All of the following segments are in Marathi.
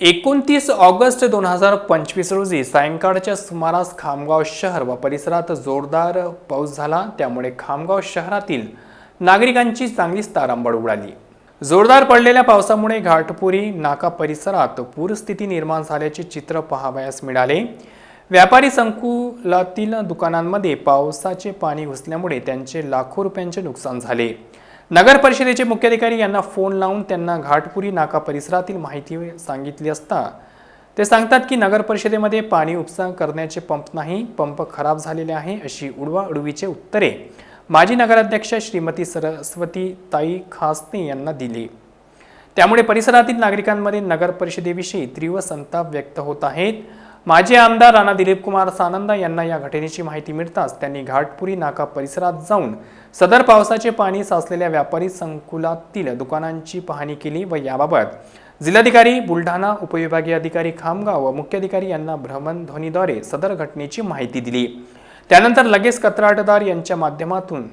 एकोणतीस ऑगस्ट दोन हजार पंचवीस रोजी सायंकाळच्या सुमारास खामगाव शहर व परिसरात जोरदार पाऊस झाला. त्यामुळे खामगाव शहरातील नागरिकांची चांगलीच तारांबळ उडाली. जोरदार पडलेल्या पावसामुळे घाटपुरी नाका परिसरात पूरस्थिती निर्माण झाल्याचे चित्र पाहावयास मिळाले. व्यापारी संकुलातील दुकानांमध्ये पावसाचे पाणी घुसल्यामुळे त्यांचे लाखो रुपयांचे नुकसान झाले. नगर परिषदेचे मुख्याधिकारी यांना फोन लावून त्यांना घाटपुरी नाका परिसरातील माहिती सांगितली असता ते सांगतात की नगर परिषदेमध्ये पाणी उपसा करण्याचे पंप नाही पंप खराब झालेले आहे अशी उडवाउडवीचे उत्तरे माजी नगराध्यक्ष श्रीमती सरस्वती ताई खासने यांना दिली. त्यामुळे परिसरातील नागरिकांमध्ये नगर परिषदेविषयी तीव्र संताप व्यक्त होत आहेत माजी आमदार राणा दिलीप कुमार सानंदा यांना या घटनेची माहिती मिळताच त्यांनी घाटपुरी नाका परिसरात जाऊन सदर पावसाचे पाणी साचलेल्या व्यापारी संकुलातील दुकानांची पाहणी केली व याबाबत जिल्हाधिकारी बुलढाणा उपविभागीय अधिकारी खामगाव व मुख्याधिकारी यांना भ्रमणध्वनीद्वारे सदर घटनेची माहिती दिली. त्यानंतर लगेच कत्राटदार यांच्या माध्यमातून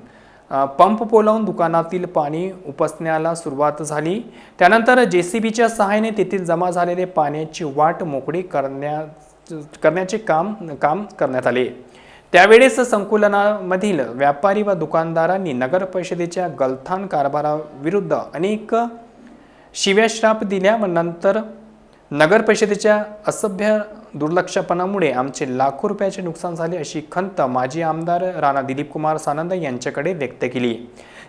पंप पोलावून दुकानातील पाणी उपसण्याला सुरुवात झाली. त्यानंतर जे सी बीच्या सहाय्याने तेथील जमा झालेले पाण्याची वाट मोकळी करण्या करण्याचे काम काम करण्यात आले. त्यावेळेस संकुलनामधील व्यापारी व दुकानदारांनी नगर परिषदेच्या गलथान कारभाराविरुद्ध अनेक शिव्याश्राप दिल्या व नंतर नगर परिषदेच्या असभ्य दुर्लक्षपणामुळे आमचे लाखो रुपयाचे नुकसान झाले अशी खंत माजी आमदार राणा दिलीप कुमार सानंद यांच्याकडे व्यक्त केली.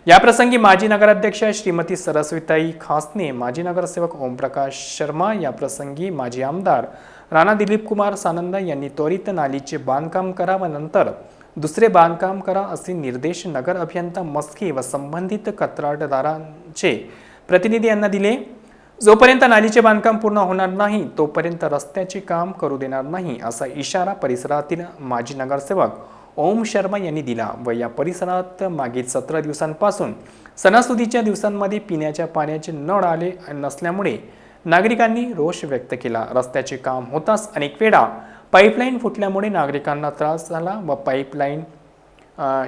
याप्रसंगी माजी नगराध्यक्ष श्रीमती सरस्वतीताई खासने माजी नगरसेवक ओमप्रकाश शर्मा याप्रसंगी माजी आमदार राणा दिलीप कुमार सानंद यांनी त्वरित नालीचे बांधकाम करा व नंतर दुसरे बांधकाम करा असे निर्देश नगर अभियंता मस्के व संबंधित कंत्राटदारांचे प्रतिनिधी यांना दिले. जोपर्यंत नालीचे बांधकाम पूर्ण होणार नाही तोपर्यंत रस्त्याचे काम करू देणार नाही असा इशारा परिसरातील माजी नगरसेवक ओम शर्मा यांनी दिला व या परिसरात मागील सतरा दिवसांपासून सणासुदीच्या दिवसांमध्ये पिण्याच्या पाण्याचे नळ आले नसल्यामुळे नागरिकांनी रोष व्यक्त केला. रस्त्याचे काम होताच अनेक वेळा पाईपलाईन फुटल्यामुळे नागरिकांना त्रास झाला व पाईपलाईन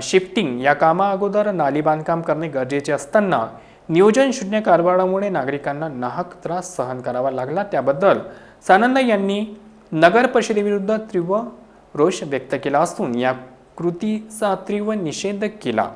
शिफ्टिंग या कामा अगोदर नाली बांधकाम करणे गरजेचे असताना नियोजन शून्य कारभारामुळे नागरिकांना नाहक त्रास सहन करावा लागला. त्याबद्दल सानंद यांनी नगर परिषदेविरुद्ध तीव्र रोष व्यक्त केला असून या कृतीचा तीव्र निषेध केला.